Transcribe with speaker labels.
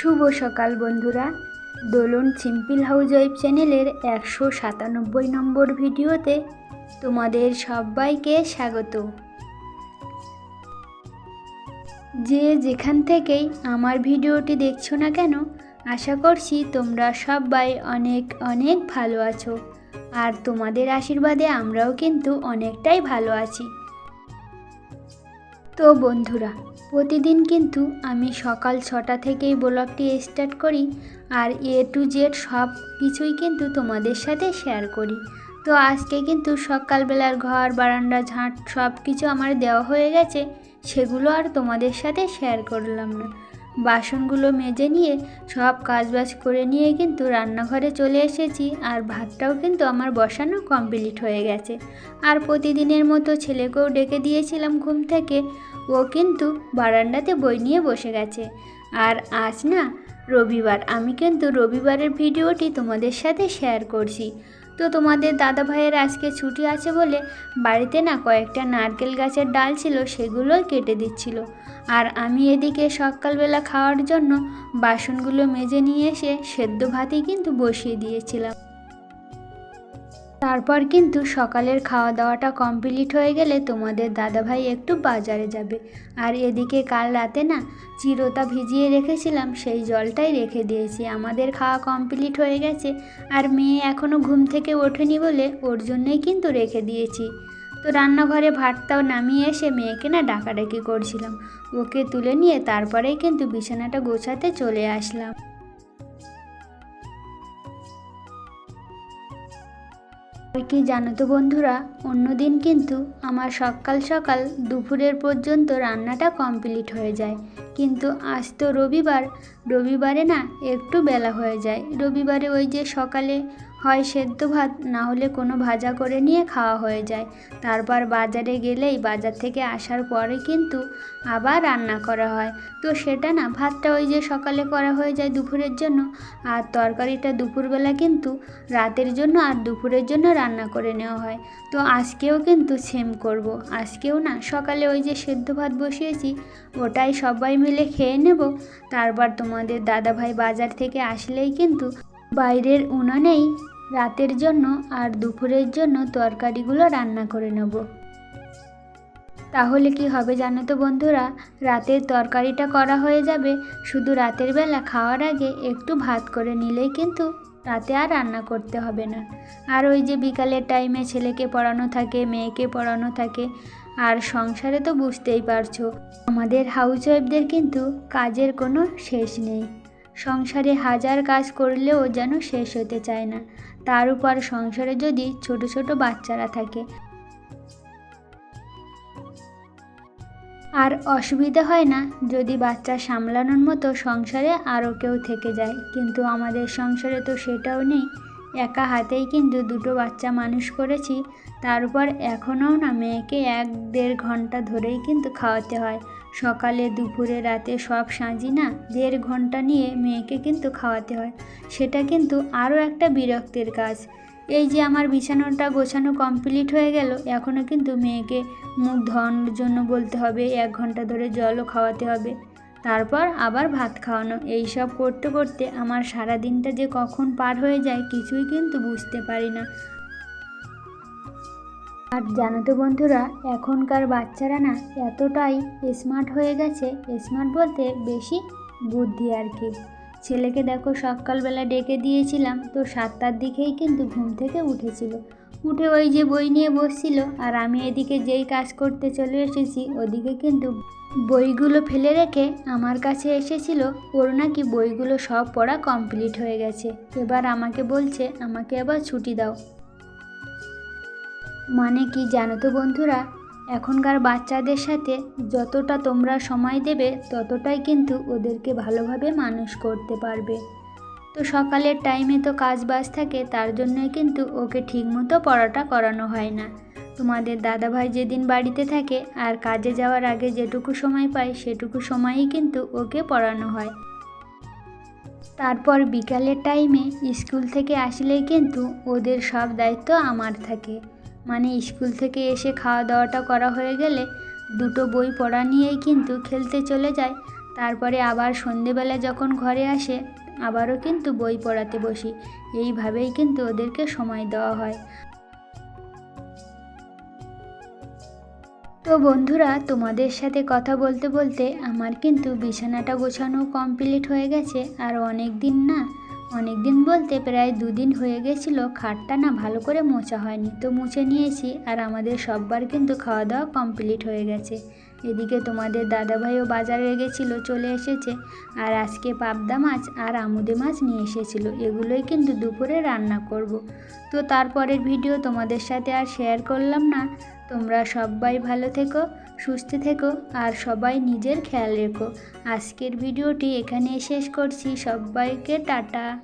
Speaker 1: শুভ সকাল বন্ধুরা। দোলন simple house wife চ্যানেলের একশো সাতানব্বই নম্বর ভিডিওতে তোমাদের সবাইকে স্বাগত। যে যেখান থেকেই আমার ভিডিওটি দেখছ না কেন, আশা করছি তোমরা সবাই অনেক অনেক ভালো আছো। আর তোমাদের আশীর্বাদে আমরাও কিন্তু অনেকটাই ভালো আছি। তো বন্ধুরা, প্রতিদিন কিন্তু আমি সকাল ছটা থেকেই ব্লগটি স্টার্ট করি আর এ টু জেড সব কিছুই কিন্তু তোমাদের সাথে শেয়ার করি। তো আজকে কিন্তু সকালবেলার ঘর, বারান্দা, ঝাঁট সব কিছু আমার দেওয়া হয়ে গেছে, সেগুলো আর তোমাদের সাথে শেয়ার করলাম না। বাসনগুলো মেজে নিয়ে সব কাজবাজ করে নিয়ে কিন্তু রান্নাঘরে চলে এসেছি আর ভাতটাও কিন্তু আমার বসানো কমপ্লিট হয়ে গেছে। আর প্রতিদিনের মতো ছেলেকেও ডেকে দিয়েছিলাম ঘুম থেকে ও কিন্তু বারান্দাতে বই নিয়ে বসে গেছে। আর আজ না, রবিবার। আমি কিন্তু রবিবারের ভিডিওটি তোমাদের সাথে শেয়ার করছি। তো তোমাদের দাদা ভাইয়ের আজকে ছুটি আছে বলে বাড়িতে না কয়েকটা নারকেল গাছের ডাল ছিল, সেগুলোই কেটে দিচ্ছিল। আর আমি এদিকে সকালবেলা খাওয়ার জন্য বাসনগুলো মেজে নিয়ে এসে সেদ্ধ ভাতই কিন্তু বসিয়ে দিয়েছিলাম। তারপর কিন্তু সকালের খাওয়া দাওয়াটা কমপ্লিট হয়ে গেলে তোমাদের দাদাভাই একটু বাজারে যাবে। আর এদিকে কাল রাতে না চিরতা ভিজিয়ে রেখেছিলাম, সেই জলটাই রেখে দিয়েছি। আমাদের খাওয়া কমপ্লিট হয়ে গেছে আর মেয়ে এখনও ঘুম থেকে ওঠেনি বলে ওর জন্যই কিন্তু রেখে দিয়েছি। তো রান্নাঘরে ভাতটাও নামিয়ে এসে মেয়েকে না ডাকাডাকি করছিলাম। ওকে তুলে নিয়ে তারপরেই কিন্তু বিছানাটা গোছাতে চলে আসলাম। আর কি জানো তো বন্ধুরা? অন্যদিন কিন্তু আমার সকাল সকাল দুপুরের পর্যন্ত রান্নাটা কমপ্লিট হয়ে যায়। কিন্তু আজ তো রবিবার। রবিবারে না একটু বেলা হয়ে যায়। রবিবারে ওই যে সকালে হয় সেদ্ধ ভাত, না হলে কোনো ভাজা করে নিয়ে খাওয়া হয়ে যায়। তারপর বাজারে গেলেই বাজার থেকে আসার পরে কিন্তু আবার রান্না করা হয়। তো সেটা না ভাতটা ওই যে সকালে করা হয়ে যায় দুপুরের জন্য, আর তরকারিটা দুপুরবেলা কিন্তু রাতের জন্য আর দুপুরের জন্য রান্না করে নেওয়া হয়। তো আজকেও কিন্তু সেম করব। আজকেও না সকালে ওই যে সেদ্ধ ভাত বসিয়েছি, ওটাই সবাই মিলে খেয়ে নেব। তারপর তোমাদের দাদাভাই বাজার থেকে আসলেই কিন্তু বাইরের উনানেই রাতের জন্য আর দুপুরের জন্য তরকারিগুলো রান্না করে নেব। তাহলে কি হবে জানো তো বন্ধুরা? রাতের তরকারিটা করা হয়ে যাবে। শুধু রাতের বেলা খাওয়ার আগে একটু ভাত করে নিলেই কিন্তু রাতে আর রান্না করতে হবে না। আর ওই যে বিকালের টাইমে ছেলেকে পড়ানো থাকে, মেয়েকে পড়ানো থাকে আর সংসারে তো বুঝতেই পারছ, আমাদের হাউস ওয়াইফদের কিন্তু কাজের কোনো শেষ নেই। সংসারে হাজার কাজ করলেও যেন শেষ হতে চায় না। তার উপর সংসারে যদি ছোট ছোট বাচ্চারা থাকে। আর অসুবিধা হয় না যদি বাচ্চা সামলানোর মতো সংসারে আরও কেউ থেকে যায়। কিন্তু আমাদের সংসারে তো সেটাও নেই। একা হাতেই কিন্তু দুটো বাচ্চা মানুষ করেছি। তারপর এখনও না মেয়েকে এক দেড় ঘণ্টা ধরেই কিন্তু খাওয়াতে হয়। সকালে, দুপুরে, রাতে সব সাঁজি না দেড় ঘণ্টা নিয়ে মেয়েকে কিন্তু খাওয়াতে হয়। সেটা কিন্তু আরও একটা বিরক্তের কাজ। এই যে আমার বিছানাটা গোছানো কমপ্লিট হয়ে গেল, এখনও কিন্তু মেয়েকে মুখ ধোয়ানোর জন্য বলতে হবে, এক ঘণ্টা ধরে জলও খাওয়াতে হবে। তারপর আবার ভাত খাওয়ানো। এই সব করতে করতে আমার সারা দিনটা যে কখন পার হয়ে যায় কিছুই কিন্তু বুঝতে পারি না। আর জানো তো বন্ধুরা, এখনকার বাচ্চারা না এতটাই স্মার্ট হয়ে গেছে। স্মার্ট বলতে বেশি বুদ্ধি আর কি। ছেলেকে দেখো সকালবেলা ডেকে দিয়েছিলাম, তো সাতটার দিকেই কিন্তু ঘুম থেকে উঠেছিল। উঠে ওই যে বই নিয়ে বসছিল, আর আমি এদিকে যেই কাজ করতে চলে এসেছি, ওদিকে কিন্তু বইগুলো ফেলে রেখে আমার কাছে এসেছিল, ওর নাকি বইগুলো সব পড়া কমপ্লিট হয়ে গেছে। এবার আমাকে বলছে, আমাকে আবার ছুটি দাও। মানে কি জানো তো বন্ধুরা, এখনকার বাচ্চাদের সাথে যতটা তোমরা সময় দেবে, ততটাই কিন্তু ওদেরকে ভালোভাবে মানুষ করতে পারবে। তো সকালের টাইমে তো কাজ বাজ থাকে, তার জন্যই কিন্তু ওকে ঠিকমতো পড়াটা করানো হয় না। তোমাদের দাদাভাই যেদিন বাড়িতে থাকে আর কাজে যাওয়ার আগে যেটুকু সময় পায় সেটুকু সময়ই কিন্তু ওকে পড়ানো হয়। তারপর বিকালের টাইমে স্কুল থেকে আসলেই কিন্তু ওদের সব দায়িত্ব আমার থাকে। মানে স্কুল থেকে এসে খাওয়া দাওয়াটা করা হয়ে গেলে দুটো বই পড়া নিয়েই কিন্তু খেলতে চলে যায়। তারপরে আবার সন্ধেবেলা যখন ঘরে আসে, আবারও কিন্তু বই পড়াতে বসি। এইভাবেই কিন্তু ওদেরকে সময় দেওয়া হয়। তো বন্ধুরা, তোমাদের সাথে কথা বলতে বলতে আমার কিন্তু বিছানাটা গোছানো কমপ্লিট হয়ে গেছে। আর অনেক দিন না অনেক দিন বলতে প্রায় দুদিন হয়ে গেছিল, খাটটা না ভালো করে মোছা হয়নি। তো মুছে নিয়েছি, আর আমাদের সববার কিন্তু খাওয়া দাওয়া কমপ্লিট হয়ে গেছে। এদিকে তোমাদের দাদাভাইও বাজারে গেছিল, চলে এসেছে। আর আজকে পাবদা মাছ আর আমুদে মাছ নিয়ে এসেছিল। এগুলোই কিন্তু দুপুরে রান্না করব। তো তারপরের ভিডিও তোমাদের সাথে আর শেয়ার করলাম না। তোমরা সবাই ভালো থেকো, সুস্থ থেকো, আর সবাই নিজের খেয়াল রেখো। আজকের ভিডিওটি এখানে শেষ করছি। সবাইকে টাটা।